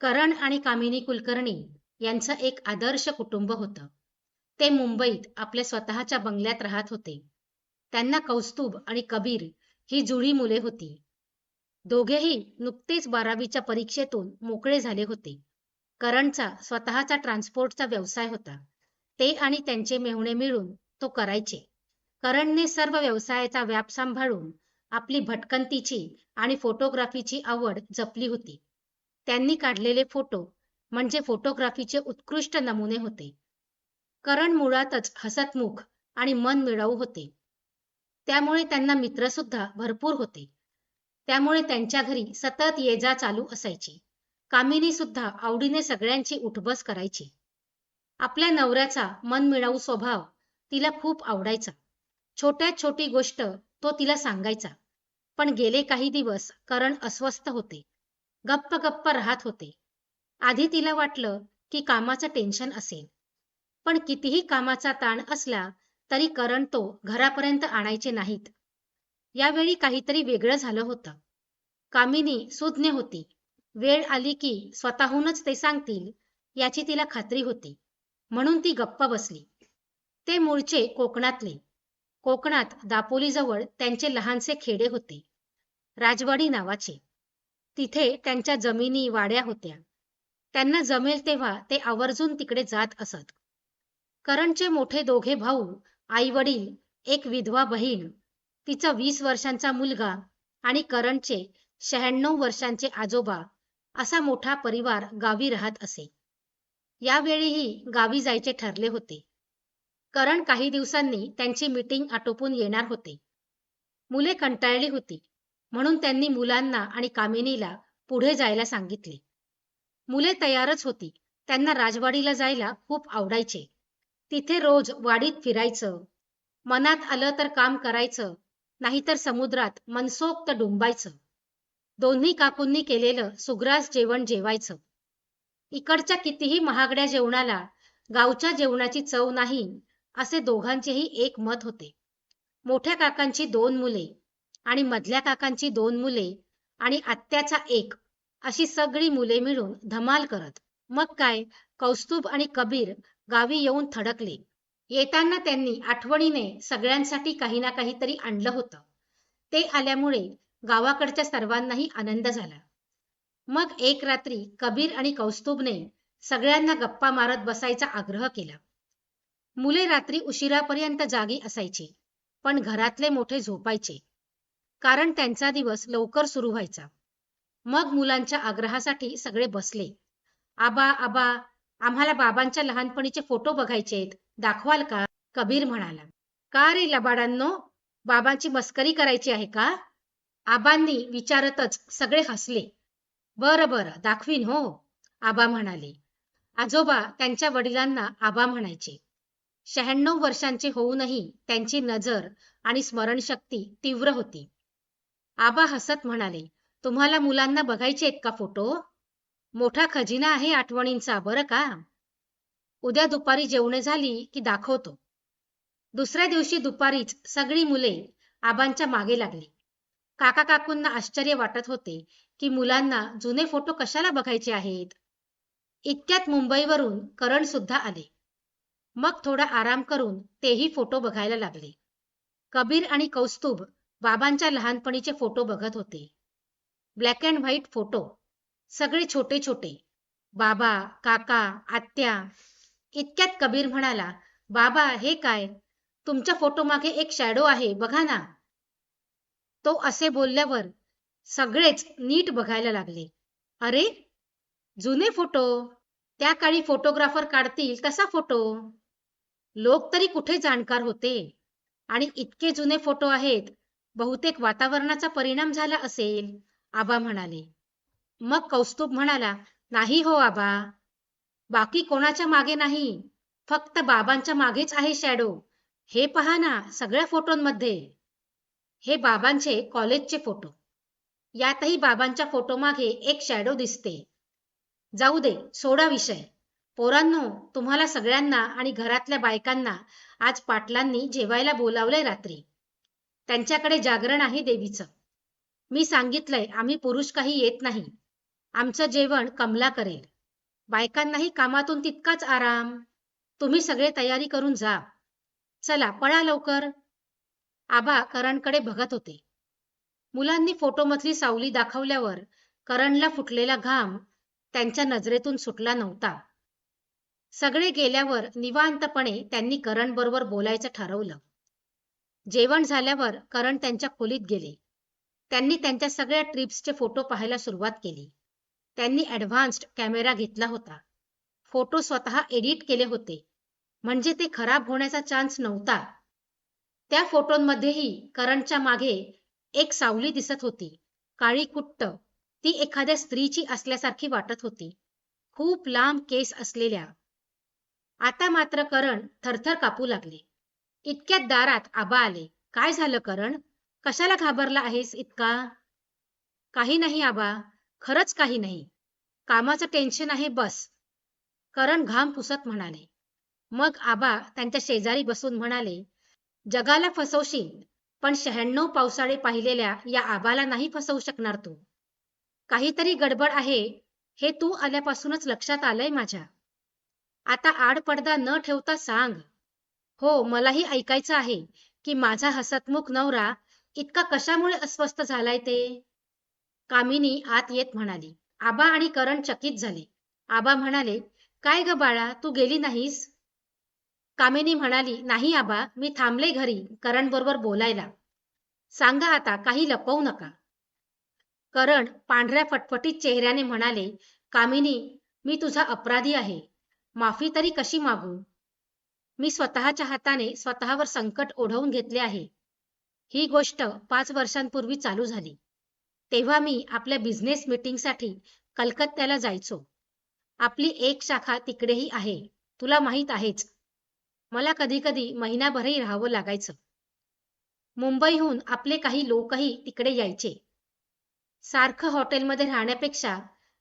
करण आणि कामिनी कुलकर्णी यांचं एक आदर्श कुटुंब होतं. ते मुंबईत आपल्या स्वतःच्या बंगल्यात राहत होते. त्यांना कौस्तुभ आणि कबीर ही जुळी मुले होती. दोघेही नुकतेच बारावीच्या परीक्षेतून मोकळे झाले होते. करणचा स्वतःचा ट्रान्सपोर्टचा व्यवसाय होता. ते आणि त्यांचे मेहुणे मिळून तो करायचे. करणने सर्व व्यवसायाचा व्याप सांभाळून आपली भटकंतीची आणि फोटोग्राफीची आवड जपली होती. त्यांनी काढलेले फोटो म्हणजे फोटोग्राफीचे उत्कृष्ट नमुने होते. करण मुळातच हसतमुख आणि मन मिळवू होते. त्यामुळे त्यांना मित्र सुद्धा भरपूर होते. त्यामुळे त्यांच्या घरी सतत ये जा चालू असायची. कामिनी सुद्धा आवडीने सगळ्यांची उठबस करायची. आपल्या नवऱ्याचा मनमिळाऊ स्वभाव तिला खूप आवडायचा. छोट्यात छोटी गोष्ट तो तिला सांगायचा. पण गेले काही दिवस करण अस्वस्थ होते. गप्प गप्प राहत होते. आधी तिला वाटलं की कामाचं टेन्शन असेल. पण कितीही कामाचा ताण असला तरी करण तो घरापर्यंत आणायचे नाहीत. यावेळी काहीतरी वेगळं झालं होतं. कामिनी सुज्ञ होती. वेळ आली की स्वतःहूनच ते सांगतील याची तिला खात्री होती. म्हणून ती गप्प बसली. ते मूळचे कोकणातले. कोकणात दापोलीजवळ त्यांचे लहानसे खेडे होते. राजवाडी नावाचे. तिथे त्यांच्या जमिनी वाड्या होत्या. त्यांना जमेल तेव्हा ते आवर्जून तिकडे जात असत. करणचे मोठे दोघे भाऊ आई वडील एक विधवा बहीण तिचा वीस वर्षांचा मुलगा आणि करणचे शहाण्णव वर्षांचे आजोबा असा मोठा परिवार गावी राहत असे. यावेळीही गावी जायचे ठरले होते. करण काही दिवसांनी त्यांची मीटिंग आटोपून येणार होते. मुले कंटाळली होती. म्हणून त्यांनी मुलांना आणि कामिनीला पुढे जायला सांगितले. मुले तयारच होती. त्यांना राजवाडीला जायला खूप आवडायचे. तिथे रोज वाडीत फिरायचं. मनात आलं तर काम करायचं. नाहीतर समुद्रात मनसोक्त डुंबायचं. दोन्ही काकूंनी केलेलं सुग्रास जेवण जेवायचं. इकडच्या कितीही महागड्या जेवणाला गावच्या जेवणाची चव नाही असे दोघांचेही एक मत होते. मोठ्या काकांची दोन मुले आणि मधल्या काकांची दोन मुले आणि आत्याचा एक अशी सगळी मुले मिळून धमाल करत. मग काय? कौस्तुभ आणि कबीर गावी येऊन थडकले. येताना त्यांनी आठवणीने सगळ्यांसाठी काही ना काहीतरी आणलं होतं. ते आल्यामुळे गावाकडच्या सर्वांनाही आनंद झाला. मग एक रात्री कबीर आणि कौस्तुभने सगळ्यांना गप्पा मारत बसायचा आग्रह केला. मुले रात्री उशिरापर्यंत जागी असायची पण घरातले मोठे झोपायचे. कारण त्यांचा दिवस लवकर सुरू व्हायचा. मग मुलांच्या आग्रहासाठी सगळे बसले. आबा आबा आम्हाला बाबांच्या लहानपणीचे फोटो बघायचेत दाखवाल का? कबीर म्हणाला. का रे लबाडांनो? बाबांची मस्करी करायची आहे का? आबांनी विचारतच सगळे हसले. बरं बरं दाखवीन हो आबा म्हणाले. आजोबा त्यांच्या वडिलांना आबा म्हणायचे. शहाण्णव वर्षांचे होऊनही त्यांची नजर आणि स्मरणशक्ती तीव्र होती. आबा हसत म्हणाले तुम्हाला मुलांना बघायचे आहेत का फोटो? मोठा खजिना आहे आठवणींचा बरं का? उद्या दुपारी जेवणे झाली की दाखवतो. दुसऱ्या दिवशी दुपारीच सगळी मुले आबांच्या मागे लागली. काका काकूंना आश्चर्य वाटत होते की मुलांना जुने फोटो कशाला बघायचे आहेत? इतक्यात मुंबईवरून करण सुद्धा आले. मग थोडा आराम करून तेही फोटो बघायला लागले. कबीर आणि कौस्तुभ बाबांच्या लहानपणीचे फोटो बघत होते. ब्लॅक अँड व्हाईट फोटो सगळे छोटे छोटे. बाबा काका आत्या. इतक्यात कबीर म्हणाला बाबा हे काय? तुमच्या फोटो मागे एक शॅडो आहे बघा ना. तो असे बोलल्यावर सगळेच नीट बघायला लागले. अरे जुने फोटो? त्या काळी फोटोग्राफर काढतील तसा फोटो. लोक तरी कुठे जाणकार होते? आणि इतके जुने फोटो आहेत बहुतेक वातावरणाचा परिणाम झाला असेल आबा म्हणाले. मग कौस्तुभ म्हणाला नाही हो आबा. बाकी कोणाच्या मागे नाही. फक्त बाबांच्या मागेच आहे शॅडो हे पहा ना सगळ्या फोटोंमध्ये. हे बाबांचे कॉलेजचे फोटो यातही बाबांच्या फोटो मागे एक शॅडो दिसते. जाऊ दे सोडा विषय. पोरांनो तुम्हाला सगळ्यांना आणि घरातल्या बायकांना आज पाटलांनी जेवायला बोलावलंय रात्री. त्यांच्याकडे जागरण आहे देवीचं. मी सांगितलंय आम्ही पुरुष काही येत नाही. आमचं जेवण कमला करेल. बायकांनाही कामातून तितकाच आराम. तुम्ही सगळे तयारी करून जा. चला पळा लवकर. आबा करणकडे बघत होते. मुलांनी फोटोमधली सावली दाखवल्यावर करणला फुटलेला घाम त्यांच्या नजरेतून सुटला नव्हता. सगळे गेल्यावर निवांतपणे त्यांनी करण बरोबर बोलायचं ठरवलं. जेवण झाल्यावर करण त्यांच्या खोलीत गेले. त्यांनी त्यांच्या सगळ्या ट्रिप्सचे फोटो पाहायला सुरुवात केली. त्यांनी ॲडव्हान्स्ड कॅमेरा घेतला होता. फोटो स्वतः एडिट केले होते. म्हणजे ते खराब होण्याचा चान्स नव्हता. त्या फोटोंमध्येही करणच्या मागे एक सावली दिसत होती. काळी कुट्ट. ती एखाद्या स्त्रीची असल्यासारखी वाटत होती. खूप लांब केस असलेल्या. आता मात्र करण थरथर कापू लागले. इतक्यात दारात आबा आले. काय झालं करण? कशाला घाबरला आहेस इतका? काही नाही आबा. खरंच काही नाही. कामाचं टेन्शन आहे बस. करण घाम पुसत म्हणाले. मग आबा त्यांच्या शेजारी बसून म्हणाले जगाला फसवशील पण शहाण्णव पावसाळे पाहिलेल्या या आबाला नाही फसवू शकणार तू. काहीतरी गडबड आहे हे तू आल्यापासूनच लक्षात आलंय माझ्या. आता आडपडदा न ठेवता सांग हो मलाही ऐकायचं आहे की माझा हसतमुख नवरा इतका कशामुळे अस्वस्थ झालाय ते? कामिनी आत येत म्हणाली आबा आणि करण चकित झाले. आबा म्हणाले काय ग बाळा तू गेली नाहीस? कामिनी म्हणाली नाही आबा मी थांबले घरी करण बरोबर बोलायला. सांगा आता काही लपवू नका. करण पांढऱ्या फटफटीत चेहऱ्याने म्हणाले कामिनी मी तुझा अपराधी आहे. माफी तरी कशी मागू? मी स्वतःच्या हाताने स्वतःवर संकट ओढवून घेतले आहे. ही गोष्ट पाच वर्षांपूर्वी चालू झाली. तेव्हा मी आपल्या बिझनेस मीटिंगसाठी कलकत्त्याला जायचो. आपली एक शाखा तिकडेही आहे. तुला माहीत आहेच. मला कधी कधी महिनाभरही राहावं लागायचं. मुंबईहून आपले काही लोकही तिकडे यायचे. सारखं हॉटेलमध्ये राहण्यापेक्षा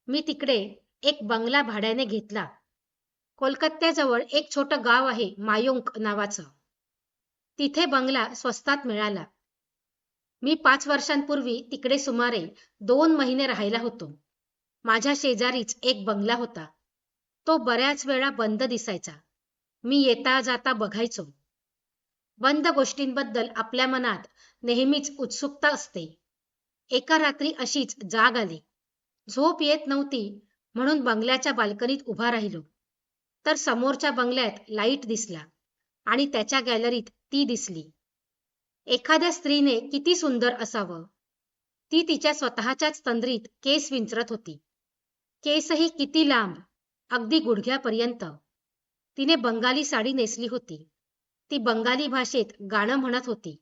मी तिकडे एक बंगला भाड्याने घेतला. कोलकात्याजवळ एक छोटं गाव आहे मायोंक नावाचं. तिथे बंगला स्वस्तात मिळाला. मी पाच वर्षांपूर्वी तिकडे सुमारे दोन महिने राहायला होतो. माझ्या शेजारीच एक बंगला होता. तो बऱ्याच वेळा बंद दिसायचा. मी येता जाता बघायचो. बंद गोष्टींबद्दल आपल्या मनात नेहमीच उत्सुकता असते. एका रात्री अशीच जाग आली. झोप येत नव्हती म्हणून बंगल्याच्या बाल्कनीत उभा राहिलो. तर समोरच्या बंगल्यात लाइट दिसला आणि त्याच्या गॅलरीत ती दिसली. एखाद्या स्त्रीने किती सुंदर असावं? ती तिच्या स्वतःच्याच तंद्रीत केस विंचरत होती. केसही किती लांब अगदी गुडघ्यापर्यंत. तिने बंगाली साडी नेसली होती. ती बंगाली भाषेत गाणं म्हणत होती.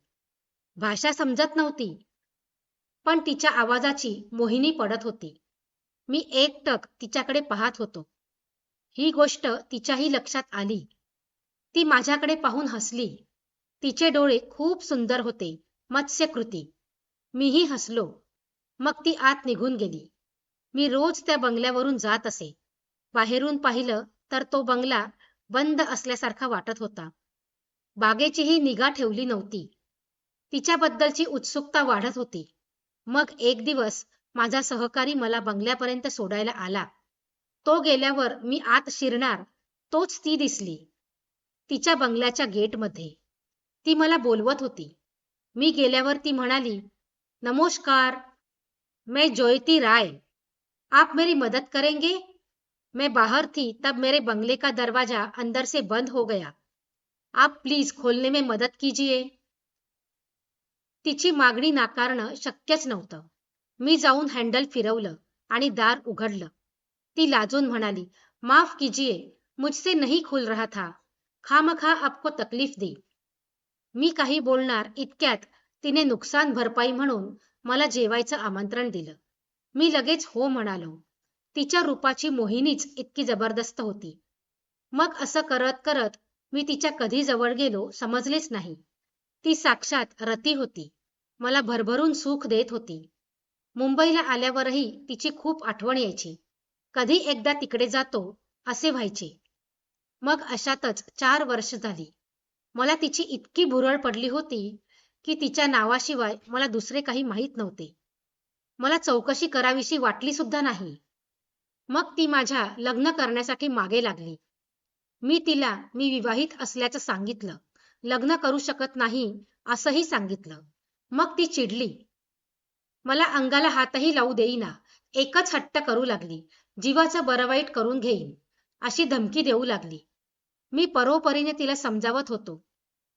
भाषा समजत नव्हती. पण तिच्या आवाजाची मोहिनी पडत होती. मी एकटक तिच्याकडे पाहत होतो. ही गोष्ट तिच्याही लक्षात आली. ती माझ्याकडे पाहून हसली. तिचे डोळे खूप सुंदर होते. मत्स्यकृती. मीही हसलो. मग ती आत निघून गेली. मी रोज त्या बंगल्यावरून जात असे. बाहेरून पाहिलं तर तो बंगला बंद असल्यासारखा वाटत होता. बागेचीही निगा ठेवली नव्हती. तिच्याबद्दलची उत्सुकता वाढत होती. मग एक दिवस माझा सहकारी मला बंगल्यापर्यंत सोडायला आला. तो गेल्यावर मी आत शिरणार तोच ती दिसली तिच्या बंगल्याच्या गेटमध्ये. ती मला बोलवत होती. मी गेल्यावर ती म्हणाली नमस्कार मैं जोयती राय. आप मेरी मदद करेंगे? मैं बाहर थी तब मेरे बंगले का दरवाजा अंदर से बंद हो गया। आप प्लीज खोलने में मदत कीजिए. तिची मागणी नाकारणं शक्यच नव्हतं. मी जाऊन हँडल फिरवलं आणि दार उघडलं. ती लाजून म्हणाली माफ कीजिए मुझसे नहीं खुल रहा था. खामखा आपको तकलीफ दी. मी काही बोलणार इतक्यात तिने नुकसान भरपाई म्हणून मला जेवायचं आमंत्रण दिलं. मी लगेच हो म्हणालो. तिच्या रूपाची मोहिनीच इतकी जबरदस्त होती. मग असं करत करत मी तिच्या कधी जवळ गेलो समजलेच नाही. ती साक्षात रती होती. मला भरभरून सुख देत होती. मुंबईला आल्यावरही तिची खूप आठवण यायची. कधी एकदा तिकडे जातो असे व्हायचे. मग अशातच चार वर्ष झाली. मला तिची इतकी भुरळ पडली होती की तिच्या नावाशिवाय मला दुसरे काही माहीत नव्हते. मला चौकशी करावीशी वाटली सुद्धा नाही. मग ती माझ्या लग्न करण्यासाठी मागे लागली. मी तिला मी विवाहित असल्याचं सांगितलं. लग्न करू शकत नाही असंही सांगितलं. मग ती चिडली. मला अंगाला हातही लावू देईना. एकच हट्ट करू लागली. जीवाचं बरं वाईट करून घेईन, अशी धमकी देऊ लागली. मी परोपरीने तिला समजावत होतो.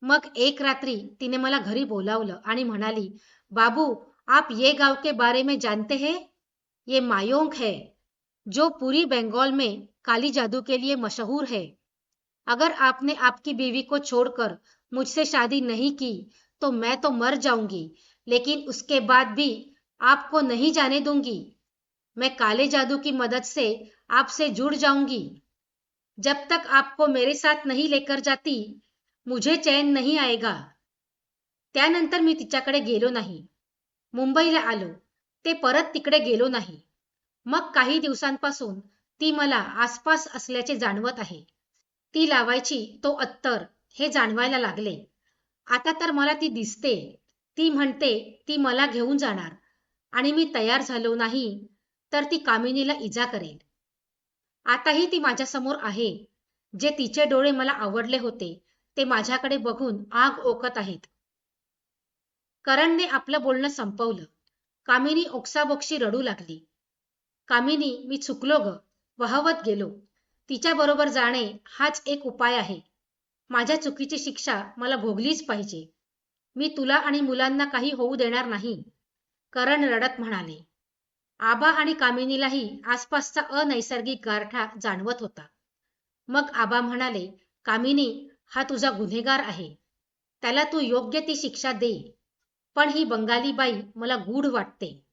मग एक रात्री तिने मला घरी बोलावलं आणि म्हणाली, बाबू, आप ये गाँव के बारे में जानते हैं? ये मायोंग है, जो पूरी बंगाल में काली जादू के लिए मशहूर है। अगर आपने आपकी बीवी को छोड़कर मुझसे शादी नहीं की तो मैं तो मर जाऊँगी, लेकिन उसके बाद भी आपको नहीं जाने दूँगी। मैं काले जादू की मदद से आपसे जुड़ जाऊंगी। जब तक आपको मेरे साथ नहीं लेकर जाती मुझे चैन नहीं आएगा। त्यानंतर मी तिच्याकडे गेलो नाही. मुंबईला आलो ते परत तिकडे गेलो नाही. मग काही दिवसांपासून ती मला आसपास असल्याचे जाणवत आहे. ती लावायची तो अत्तर हे जाणवायला लागले. आता तर मला ती दिसते. ती म्हणते ती मला घेऊन जाणार. आणि मी तयार झालो नाही. तर ती कामिनीला इजा करेल. आताही ती माझ्यासमोर आहे. जे तिचे डोळे मला आवडले होते ते माझ्याकडे बघून आग ओकत आहेत. करणने आपलं बोलणं संपवलं. कामिनी ओक्साबोक्षी रडू लागली. कामिनी मी चुकलो ग. वाहवत गेलो. तिच्या बरोबर जाणे हाच एक उपाय आहे. माझ्या चुकीची शिक्षा मला भोगलीच पाहिजे. मी तुला आणि मुलांना काही होऊ देणार नाही. करण रडत म्हणाले. आबा आणि कामिनीलाही आसपासचा अनैसर्गिक गारठा जाणवत होता. मग आबा म्हणाले कामिनी हा तुझा गुन्हेगार आहे. त्याला तू योग्य ती शिक्षा दे पण ही बंगाली बाई मला गूढ वाटते.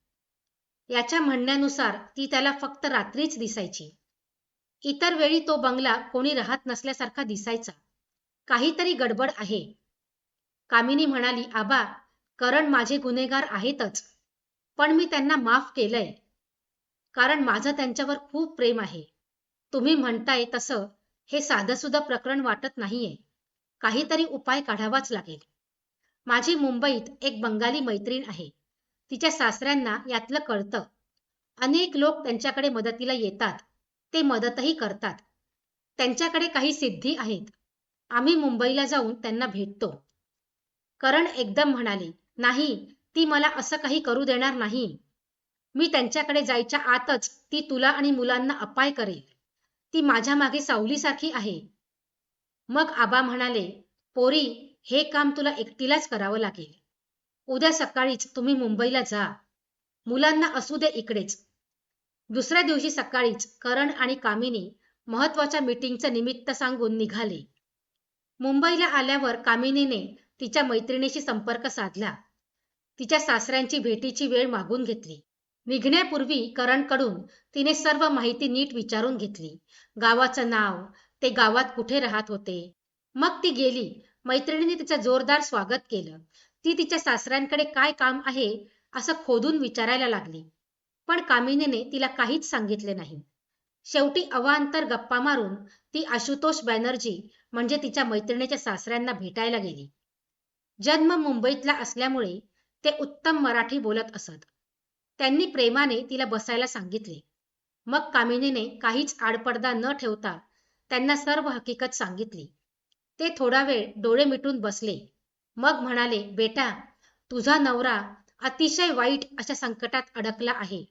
याच्या म्हणण्यानुसार ती त्याला फक्त रात्रीच दिसायची. इतर वेळी तो बंगला कोणी राहत नसल्यासारखा दिसायचा. काहीतरी गडबड आहे. कामिनी म्हणाली आबा करण माझे गुन्हेगार आहेतच. पण मी त्यांना माफ केलंय. कारण माझं त्यांच्यावर खूप प्रेम आहे. तुम्ही म्हणताय तसं हे साधंसुद्धा प्रकरण वाटत नाहीये. काहीतरी उपाय काढावाच लागेल. माझी मुंबईत एक बंगाली मैत्रीण आहे. तिच्या सासऱ्यांना यातलं कळतं. अनेक लोक त्यांच्याकडे मदतीला येतात. ते मदतही करतात. त्यांच्याकडे काही सिद्धी आहेत. आम्ही मुंबईला जाऊन त्यांना भेटतो. करण एकदम म्हणाले नाही ती मला असं काही करू देणार नाही. मी त्यांच्याकडे जायच्या आतच ती तुला आणि मुलांना अपाय करेल. ती माझ्या मागे सावलीसारखी आहे. मग आबा म्हणाले पोरी हे काम तुला एकटीलाच करावं लागेल. उद्या सकाळीच तुम्ही मुंबईला जा. मुलांना असू दे इकडेच. दुसऱ्या दिवशी सकाळीच करण आणि कामिनी महत्त्वाच्या मीटिंगचं निमित्त सांगून निघाले. मुंबईला आल्यावर कामिनीने तिच्या मैत्रिणीशी संपर्क साधला. तिच्या सासऱ्यांची भेटीची वेळ मागून घेतली. निघण्यापूर्वी करणकडून तिने सर्व माहिती नीट विचारून घेतली. गावाचं नाव ते गावात कुठे राहत होते? मग ती गेली. मैत्रिणीने तिचं जोरदार स्वागत केलं. ती तिच्या सासऱ्यांकडे काय काम आहे असं खोदून विचारायला लागली. पण कामिनीने तिला काहीच सांगितले नाही. शेवटी अवांतर गप्पा मारून ती आशुतोष बॅनर्जी म्हणजे तिच्या मैत्रिणीच्या सासऱ्यांना भेटायला गेली. जन्म मुंबईतला असल्यामुळे ते उत्तम मराठी बोलत असत. त्यांनी प्रेमाने तिला बसायला सांगितले. मग कामिनीने काहीच आडपडदा न ठेवता त्यांना सर्व हकीकत सांगितली. ते थोडा वेळ डोळे मिटून बसले. मग म्हणाले बेटा तुझा नवरा अतिशय वाईट अशा संकटात अडकला आहे.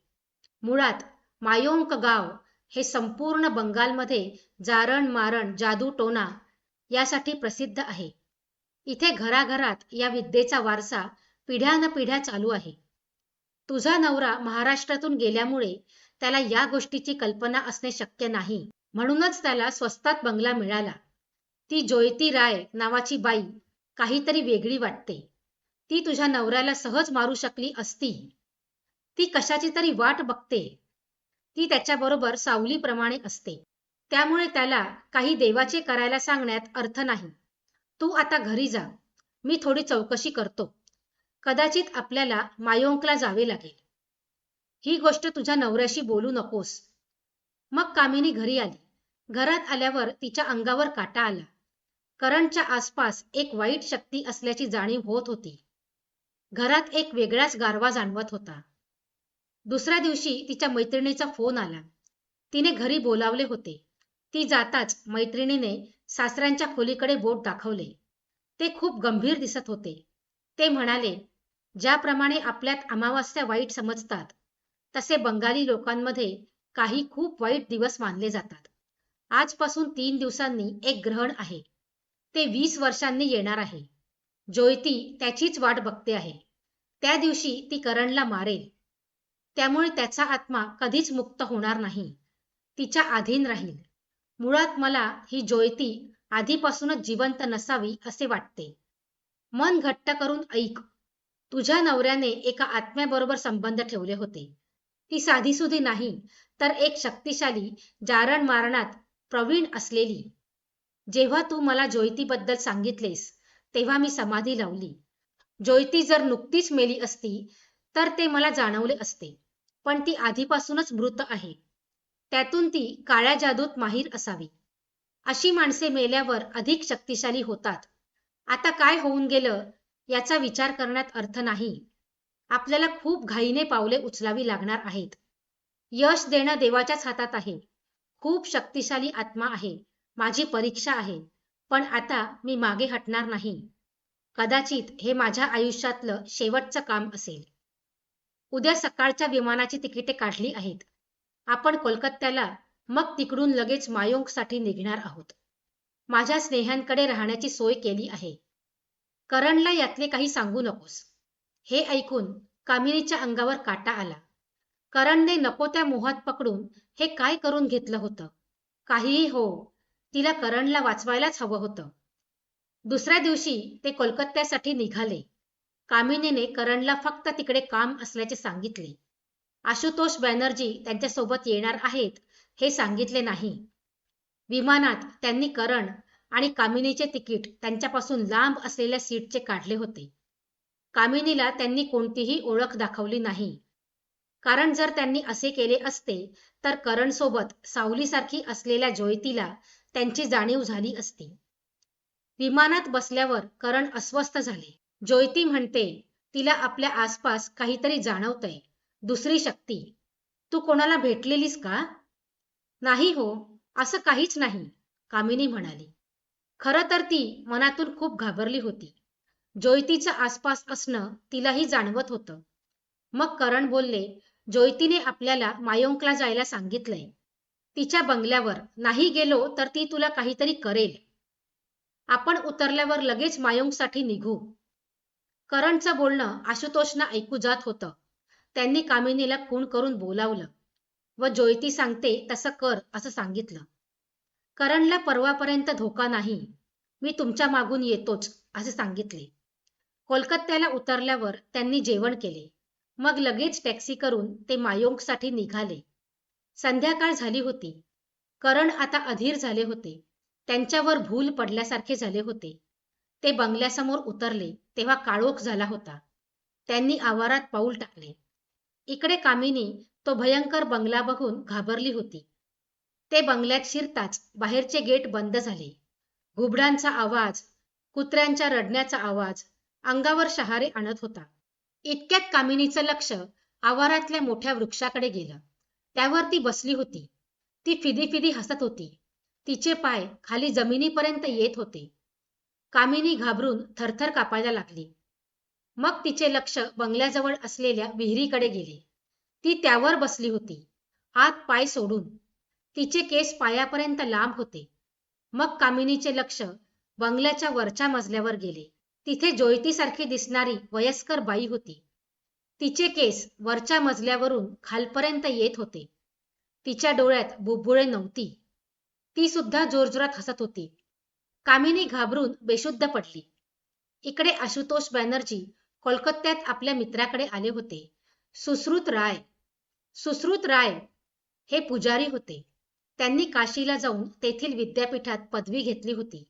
मुळात मायोंक गाव हे संपूर्ण बंगालमध्ये जारण मारण जादू टोना यासाठी प्रसिद्ध आहे. इथे घराघरात या विद्येचा वारसा पिढ्यानपिढ्या चालू आहे. तुझा नवरा महाराष्ट्रातून गेल्यामुळे त्याला या गोष्टीची कल्पना असणे शक्य नाही. म्हणूनच त्याला स्वस्तात बंगला मिळाला. ती जोयती राय नावाची बाई काहीतरी वेगळी वाटते. ती तुझ्या नवऱ्याला सहज मारू शकली असती. ती कशाची तरी वाट बघते. ती त्याच्याबरोबर सावलीप्रमाणे असते. त्यामुळे त्याला काही देवाचे करायला सांगण्यात अर्थ नाही. तू आता घरी जा. मी थोडी चौकशी करतो. कदाचित आपल्याला मायोंकला जावे लागेल. ही गोष्ट तुझ्या नवऱ्याशी बोलू नकोस. मग कामिनी घरी आली. घरात आल्यावर तिच्या अंगावर काटा आला. करणच्या आसपास एक वाईट शक्ती असल्याची जाणीव होत होती. घरात एक वेगळाच गारवा जाणवत होता. दुसऱ्या दिवशी तिच्या मैत्रिणीचा फोन आला. तिने घरी बोलावले होते. ती जाताच मैत्रिणीने सासऱ्यांच्या खोलीकडे बोट दाखवले. ते खूप गंभीर दिसत होते. ते म्हणाले ज्याप्रमाणे आपल्यात अमावास्या वाईट समजतात तसे बंगाली लोकांमध्ये काही खूप वाईट दिवस मानले जातात. आजपासून तीन दिवसांनी एक ग्रहण आहे. ते वीस वर्षांनी येणार आहे. ज्योती त्याचीच वाट बघते आहे. त्या दिवशी ती करणला मारेल. त्यामुळे त्याचा आत्मा कधीच मुक्त होणार नाही. तिच्या अधीन राहील. मुळात मला ही ज्योती आधीपासूनच जिवंत नसावी असे वाटते. मन घट्ट करून ऐक. तुझ्या नवऱ्याने एका आत्म्याबरोबर संबंध ठेवले होते. ती साधीसुधी नाही तर एक शक्तिशाली जारण मारणात प्रवीण असलेली. जेव्हा तू मला ज्योतीबद्दल सांगितलेस तेव्हा मी समाधी लावली. ज्योती जर नुकतीच मेली असती तर ते मला जाणवले असते. पण ती आधीपासूनच मृत आहे. त्यातून ती काळ्या जादूत माहीर असावी. अशी माणसे मेल्यावर अधिक शक्तिशाली होतात. आता काय होऊन गेलं याचा विचार करण्यात अर्थ नाही. आपल्याला खूप घाईने पावले उचलावी लागणार आहेत. यश देणं देवाच्याच हातात आहे. खूप शक्तिशाली आत्मा आहे. माझी परीक्षा आहे. पण आता मी मागे हटणार नाही. कदाचित हे माझ्या आयुष्यातलं शेवटचं काम असेल. उद्या सकाळच्या विमानाची तिकिटे काढली आहेत. आपण कोलकात्याला मग तिकडून लगेच मायोंगसाठी निघणार आहोत. माझ्या स्नेहांकडे राहण्याची सोय केली आहे. करणला यातले काही सांगू नकोस. हे ऐकून कामिनीच्या अंगावर काटा आला. करणने नको त्या मोहात पकडून हे काय करून घेतलं होतं? काहीही हो तिला करणला वाचवायलाच हवं होतं. दुसऱ्या दिवशी ते कोलकात्यासाठी निघाले. कामिनीने करणला फक्त तिकडे काम असल्याचे सांगितले. आशुतोष बॅनर्जी त्यांच्यासोबत येणार आहेत हे सांगितले नाही. विमानात त्यांनी करण आणि कामिनीचे तिकीट त्यांच्यापासून लांब असलेल्या सीटचे काढले होते. कामिनीला त्यांनी कोणतीही ओळख दाखवली नाही. कारण जर त्यांनी असे केले असते तर करण सोबत सावलीसारखी असलेल्या ज्योतीला त्यांची जाणीव झाली असती. विमानात बसल्यावर करण अस्वस्थ झाले. ज्योती म्हणते तिला आपल्या आसपास काहीतरी जाणवतंय. दुसरी शक्ती. तू कोणाला भेटलेलीस का? नाही हो. असं काहीच नाही कामिनी म्हणाली. खरं तर ती मनातून खूप घाबरली होती. जोयतीचं आसपास असणं तिलाही जाणवत होतं. मग करण बोलले ज्योतीने आपल्याला मायोंकला जायला सांगितलंय. तिच्या बंगल्यावर नाही गेलो तर ती तुला काहीतरी करेल. आपण उतरल्यावर लगेच मायोंगसाठी निघू. करणचं बोलणं आशुतोषना ऐकू जात होतं. त्यांनी कामिनीला खून करून बोलावलं. व ज्योती सांगते तसं कर असं सांगितलं. करणला परवापर्यंत धोका नाही. मी तुमच्या मागून येतोच असे सांगितले. कोलकात्याला उतरल्यावर त्यांनी जेवण केले. मग लगेच टॅक्सी करून ते मायोंगसाठी निघाले. संध्याकाळ झाली होती. करण आता अधीर झाले होते. त्यांच्यावर भूल पडल्यासारखे झाले होते. ते बंगल्यासमोर उतरले तेव्हा काळोख झाला होता. त्यांनी आवारात पाऊल टाकले. इकडे कामिनी तो भयंकर बंगला बघून घाबरली होती. ते बंगल्यात शिरताच बाहेरचे गेट बंद झाले. घुबडांचा आवाज कुत्र्यांच्या रडण्याचा आवाज अंगावर शहारे आणत होता. इतक्यात कामिनीचं लक्ष आवारातल्या मोठ्या वृक्षाकडे गेलं. त्यावर ती बसली होती. ती फिदी फिदी हसत होती. तिचे पाय खाली जमिनीपर्यंत येत होते. कामिनी घाबरून थरथर कापायला लागली. मग तिचे लक्ष बंगल्याजवळ असलेल्या विहिरीकडे गेले. ती त्यावर बसली होती. आत पाय सोडून. तिचे केस पायापर्यंत लांब होते. मग कामिनीचे लक्ष बंगल्याच्या वरच्या मजल्यावर गेले. तिथे ज्योतीसारखी दिसणारी वयस्कर बाई होती. तिचे केस वरच्या मजल्यावरून खालपर्यंत येत होते. तिच्या डोळ्यात बुबुळे नव्हती. ती सुद्धा जोरजोरात हसत होती. कामिनी घाबरून बेशुद्ध पडली. इकडे आशुतोष बॅनर्जी कोलकात्यात आपल्या मित्राकडे आले होते. सुश्रुत राय. सुश्रुत राय हे पुजारी होते. त्यांनी काशीला जाऊन तेथील विद्यापीठात पदवी घेतली होती.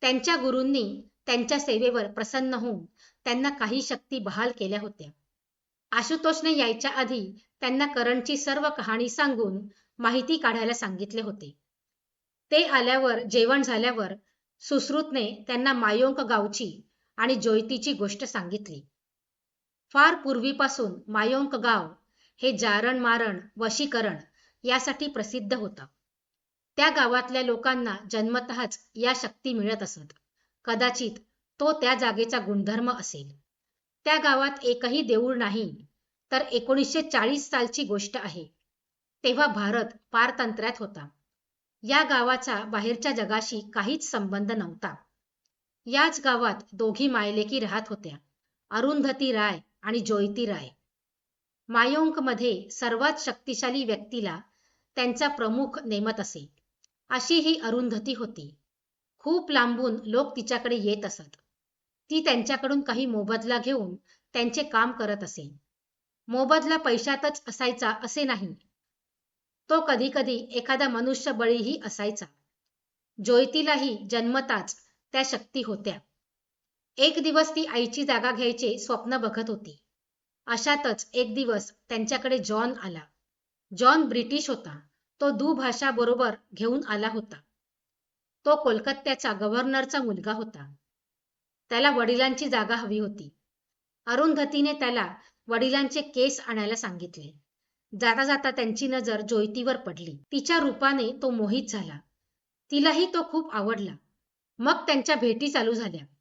त्यांच्या गुरूंनी त्यांच्या सेवेवर प्रसन्न होऊन त्यांना काही शक्ती बहाल केल्या होत्या. आशुतोषने यायच्या आधी त्यांना करणची सर्व कहाणी सांगून माहिती काढायला सांगितले होते. ते आल्यावर जेवण झाल्यावर सुश्रुतने त्यांना मायोंक गावची आणि ज्योतीची गोष्ट सांगितली. फार पूर्वीपासून मायोंक गाव हे जारण मारण वशीकरण यासाठी प्रसिद्ध होता. त्या गावातल्या लोकांना जन्मतःच या शक्ती मिळत असत. कदाचित तो त्या जागेचा गुणधर्म असेल. त्या गावात एकही देऊळ नाही तर एकोणीसशे चाळीस सालची गोष्ट आहे. तेव्हा भारत पारतंत्र्यात होता. या गावाचा बाहेरच्या जगाशी काहीच संबंध नव्हता. याच गावात दोघी मायलेकी राहत होत्या. अरुंधती राय आणि जोयती राय. मायोंकमध्ये सर्वात शक्तिशाली व्यक्तीला त्यांचा प्रमुख नेमत असे. अशी ही अरुंधती होती. खूप लांबून लोक तिच्याकडे येत असत. ती त्यांच्याकडून काही मोबदला घेऊन त्यांचे काम करत असे. मोबदला पैशातच असायचा असे नाही. तो कधी कधी एखादा मनुष्य बळीही असायचा. जोयतीलाही जन्मताच त्या शक्ती होत्या. एक दिवस ती आईची जागा घ्यायचे स्वप्न बघत होती. अशातच एक दिवस त्यांच्याकडे जॉन आला. जॉन ब्रिटिश होता. तो दुभाषा बरोबर घेऊन आला होता. तो कोलकात्याचा गव्हर्नरचा मुलगा होता. त्याला वडिलांची जागा हवी होती. अरुंधतीने त्याला वडिलांचे केस आणायला सांगितले. जाता जाता त्यांची नजर जोयतीवर पडली. तिच्या रूपाने तो मोहित झाला. तिलाही तो खूप आवडला. मग त्यांच्या भेटी चालू झाल्या.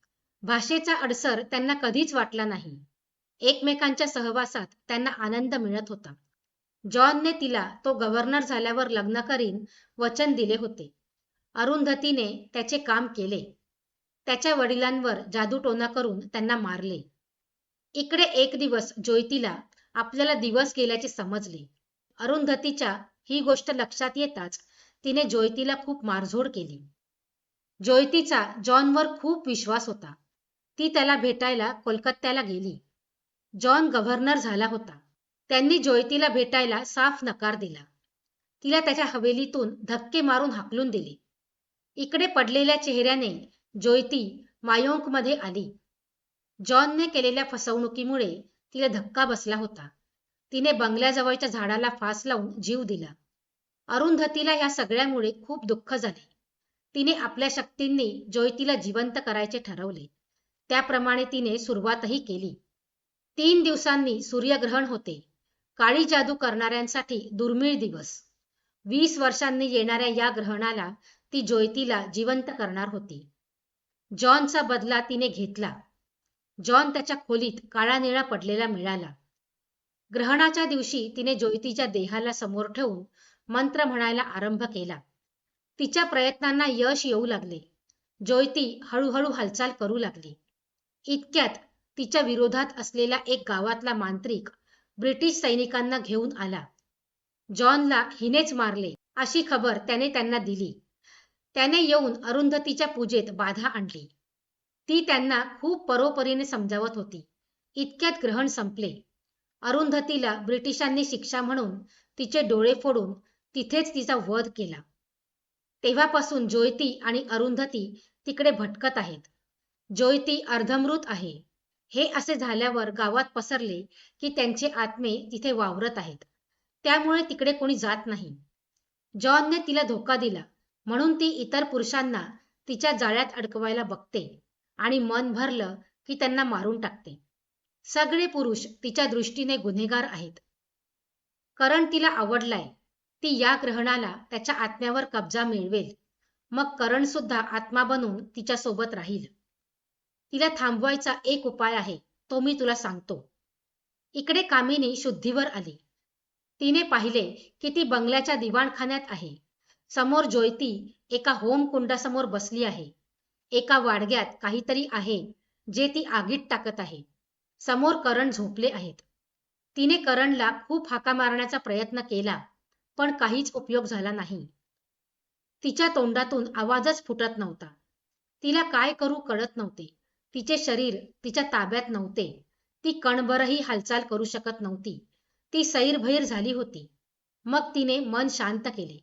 भाषेचा अडसर त्यांना कधीच वाटला नाही. एकमेकांच्या सहवासात त्यांना आनंद मिळत होता. जॉनने तिला तो गव्हर्नर झाल्यावर लग्न करीन वचन दिले होते. अरुंधतीने त्याचे काम केले. त्याच्या वडिलांवर जादूटोना करून त्यांना मारले. इकडे एक दिवस ज्योतीला आपल्याला दिवस गेल्याचे समजले. अरुंधतीच्या ही गोष्ट लक्षात येताच तिने ज्योतीला खूप मारझोड केली. ज्योतीचा जॉनवर खूप विश्वास होता. ती त्याला भेटायला कोलकात्याला गेली. जॉन गव्हर्नर झाला होता. त्यांनी ज्योतीला भेटायला साफ नकार दिला. तिला त्याच्या हवेलीतून धक्के मारून हाकलून दिले. इकडे पडलेल्या चेहऱ्याने ज्योती मायोंकमध्ये आली. जॉनने केलेल्या फसवणुकीमुळे तिला धक्का बसला होता. तिने बंगल्याजवळच्या झाडाला फास लावून जीव दिला. अरुंधतीला या सगळ्यामुळे खूप दुःख झाले. तिने आपल्या शक्तींनी ज्योतीला जिवंत करायचे ठरवले. त्याप्रमाणे तिने सुरुवातही केली. तीन दिवसांनी सूर्यग्रहण होते. काळी जादू करणाऱ्यांसाठी दुर्मिळ दिवस. वीस वर्षांनी येणाऱ्या या ग्रहणाला ती ज्योतीला जिवंत करणार होती. जॉनचा बदला तिने घेतला. जॉन त्याच्या खोलीत काळा निळा पडलेला मिळाला. ग्रहणाच्या दिवशी तिने ज्योतीच्या देहाला समोर ठेवून मंत्र म्हणायला आरंभ केला. तिच्या प्रयत्नांना यश येऊ लागले. ज्योती हळूहळू हालचाल करू लागली. इतक्यात तिच्या विरोधात असलेला एक गावातला मांत्रिक ब्रिटिश सैनिकांना घेऊन आला. जॉनला हिनेच मारले अशी खबर त्याने त्यांना दिली. त्याने येऊन अरुंधतीच्या पूजेत बाधा आणली. ती त्यांना खूप परोपरीने समजावत होती. इतक्यात ग्रहण संपले. अरुंधतीला ब्रिटिशांनी शिक्षा म्हणून तिचे डोळे फोडून तिथेच तिचा वध केला. तेव्हापासून ज्योती आणि अरुंधती तिकडे भटकत आहेत. ज्योती अर्धमृत आहे. हे असे झाल्यावर गावात पसरले की त्यांचे आत्मे तिथे वावरत आहेत. त्यामुळे तिकडे कोणी जात नाही. जॉनने तिला धोका दिला. म्हणून ती इतर पुरुषांना तिच्या जाळ्यात अडकवायला बघते आणि मन भरलं की त्यांना मारून टाकते. सगळे पुरुष तिच्या दृष्टीने गुन्हेगार आहेत. करण तिला आवडलाय. ती या ग्रहणाला त्याच्या आत्म्यावर कब्जा मिळवेल. मग करण सुद्धा आत्मा बनून तिच्या सोबत राहील. तिला थांबवायचा एक उपाय आहे तो मी तुला सांगतो. इकडे कामिनी शुद्धीवर आली. तिने पाहिले की ती बंगल्याच्या दिवाणखान्यात आहे. समोर ज्योती एका होम कुंडासमोर बसली आहे. एका वाडग्यात काहीतरी आहे जे ती आगीत टाकत आहे. समोर करण झोपले आहेत. तिने करणला खूप हाका मारण्याचा प्रयत्न केला पण काहीच उपयोग झाला नाही. तिच्या तोंडातून आवाजच फुटत नव्हता. तिला काय करू कळत नव्हते. तिचे शरीर तिच्या ताब्यात नव्हते. ती कणभरही हालचाल करू शकत नव्हती. ती सैरभैर झाली होती. मग तिने मन शांत केले.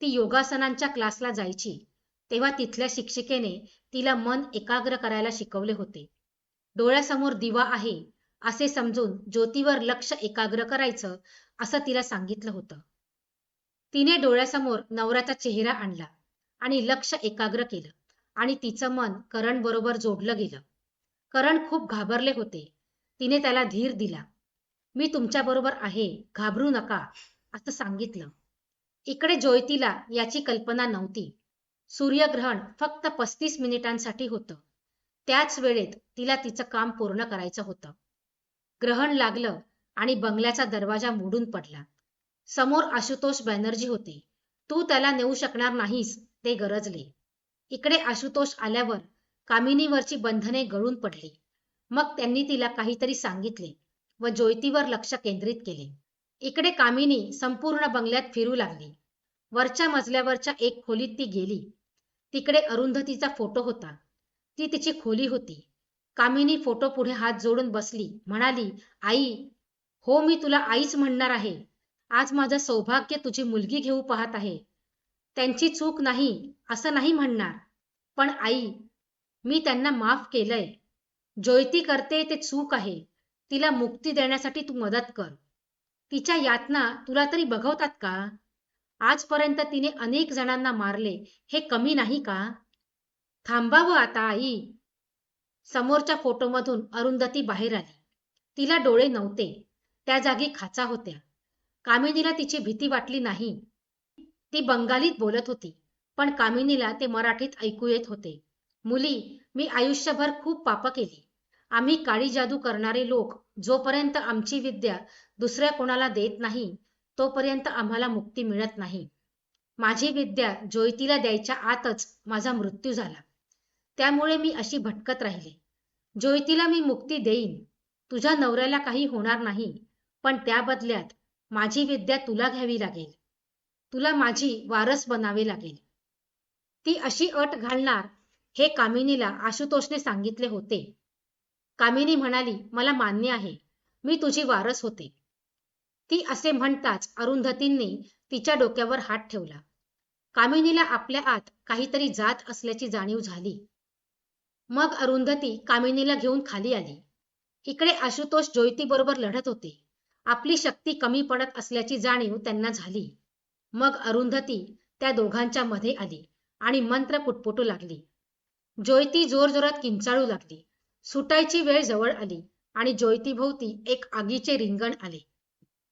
ती योगासनांच्या क्लासला जायची. तेव्हा तिथल्या शिक्षिकेने तिला मन एकाग्र करायला शिकवले होते. डोळ्यासमोर दिवा आहे असे समजून ज्योतीवर लक्ष एकाग्र करायचं असं तिला सांगितलं होतं. तिने डोळ्यासमोर नवऱ्याचा चेहरा आणला आणि लक्ष एकाग्र केलं आणि तिचं मन करण बरोबर जोडलं गेलं. करण खूप घाबरले होते. तिने त्याला धीर दिला. मी तुमच्या बरोबर आहे घाबरू नका असं सांगितलं. इकडे ज्योतीला याची कल्पना नव्हती. सूर्यग्रहण फक्त पस्तीस मिनिटांसाठी होतं. त्याच वेळेत तिला तिचं काम पूर्ण करायचं होतं. ग्रहण लागलं आणि बंगल्याचा दरवाजा मोडून पडला. समोर आशुतोष बॅनर्जी होते. तू त्याला नेऊ शकणार नाहीस ते गरजले. इकडे आशुतोष आल्यावर कामिनीवरची बंधने गळून पडली. मग त्यांनी तिला काहीतरी सांगितले व ज्योतीवर लक्ष केंद्रित केले. इकडे कामिनी संपूर्ण बंगल्यात फिरू लागली. वरच्या मजल्यावरच्या एक खोलीत ती गेली. तिकडे अरुंधतीचा फोटो होता. ती तिची खोली होती. कामिनी फोटो पुढे हात जोडून बसली. म्हणाली आई हो मी तुला आईच म्हणणार आहे. आज माझं सौभाग्य तुझी मुलगी घेऊ पाहत आहे. त्यांची चूक नाही असं नाही म्हणणार. पण आई मी त्यांना माफ केलंय. ज्योती करते ते चूक आहे. तिला मुक्ती देण्यासाठी तू मदत कर. तिच्या यातना तुला तरी बघवतात का? आजपर्यंत तिने अनेक जणांना मारले हे कमी नाही का? थांबावं आता आई. समोरच्या फोटोमधून अरुंधती बाहेर आली. तिला डोळे नव्हते. त्या जागी खाचा होत्या. कामिनीला तिची भीती वाटली नाही. ती बंगालीत बोलत होती पण कामिनीला ते मराठीत ऐकू येत होते. मुली मी आयुष्यभर खूप पाप केली. आम्ही काळी जादू करणारे लोक जोपर्यंत आमची विद्या दुसऱ्या कोणाला देत नाही तोपर्यंत आम्हाला मुक्ती मिळत नाही. माझी विद्या ज्योतीला द्यायच्या आतच माझा मृत्यू झाला. त्यामुळे मी अशी भटकत राहिले. ज्योतीला मी मुक्ती देईन. तुझ्या नवऱ्याला काही होणार नाही पण त्या बदल्यात माझी विद्या तुला घ्यावी लागेल. तुला माझी वारस बनावे लागेल. ती अशी अट घालणार हे कामिनीला आशुतोषने सांगितले होते. कामिनी म्हणाली मला मान्य आहे. मी तुझी वारस होते. ती असे म्हणताच अरुंधतींनी तिच्या डोक्यावर हात ठेवला. कामिनीला आपल्या आत काहीतरी जात असल्याची जाणीव झाली. मग अरुंधती कामिनीला घेऊन खाली आली. इकडे आशुतोष ज्योती बरोबर लढत होते. आपली शक्ती कमी पडत असल्याची जाणीव त्यांना झाली. मग अरुंधती त्या दोघांच्या मध्ये आली आणि मंत्र पुटपुटू लागली. ज्योती जोरजोरात किंचाळू लागली. सुटायची वेळ जवळ आली आणि जोयतीभोवती एक आगीचे रिंगण आले.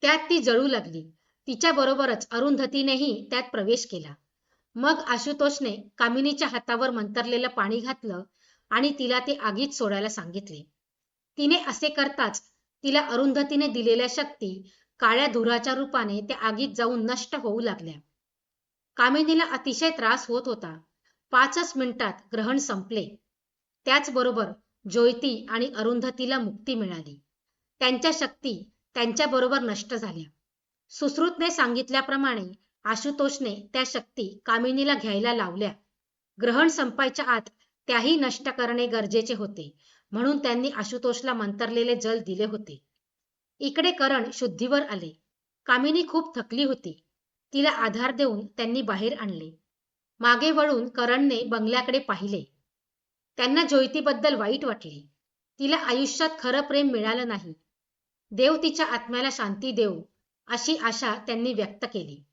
त्यात ती जळू लागली. तिच्या बरोबरच अरुंधतीनेही त्यात प्रवेश केला. मग आशुतोषने कामिनीच्या हातावर मंतरलेलं पाणी घातलं आणि तिला ते आगीत सोडायला सांगितले. तिने असे करताच तिला अरुंधतीने दिलेल्या शक्ती काळ्या धुराच्या रूपाने त्या आगीत जाऊन नष्ट होऊ लागल्या. कामिनीला अतिशय त्रास होत होता. पाचच मिनिटात ग्रहण संपले. त्याचबरोबर ज्योती आणि अरुंधतीला मुक्ती मिळाली. त्यांच्या शक्ती त्यांच्याबरोबर नष्ट झाल्या. सुश्रुतने सांगितल्याप्रमाणे आशुतोषने त्या शक्ती कामिनीला घ्यायला लावल्या. ग्रहण संपायच्या आत त्याही नष्ट करणे गरजेचे होते म्हणून त्यांनी आशुतोषला मंतरलेले जल दिले होते. इकडे करण शुद्धीवर आले. कामिनी खूप थकली होती. तिला आधार देऊन त्यांनी बाहेर आणले. मागे वळून करणने बंगल्याकडे पाहिले. त्यांना ज्योतीबद्दल वाईट वाटले. तिला आयुष्यात खरं प्रेम मिळालं नाही. देव तिच्या आत्म्याला शांती देऊ अशी आशा त्यांनी व्यक्त केली.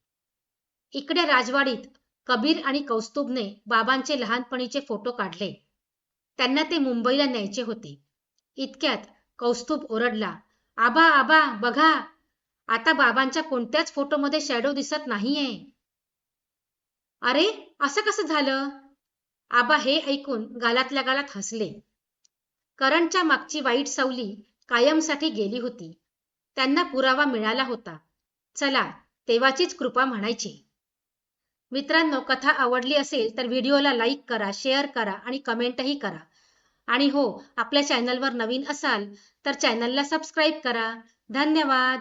इकडे राजवाडीत कबीर आणि कौस्तुभने बाबांचे लहानपणीचे फोटो काढले. त्यांना ते मुंबईला न्यायचे होते. इतक्यात कौस्तुभ ओरडला आबा आबा बघा. आता बाबांच्या कोणत्याच फोटोमध्ये शॅडो दिसत नाहीये. अरे असं कसं झालं? आबा हे ऐकून गालातल्या गालात हसले. करणच्या मागची वाईट सावली कायमसाठी गेली होती. त्यांना पुरावा मिळाला होता. चला तेव्हाचीच कृपा म्हणायची. मित्रांनो कथा आवडली असेल तर व्हिडिओला लाईक करा शेअर करा आणि कमेंटही करा. आणि हो आपल्या चॅनलवर नवीन असाल तर चॅनलला सबस्क्राईब करा. धन्यवाद!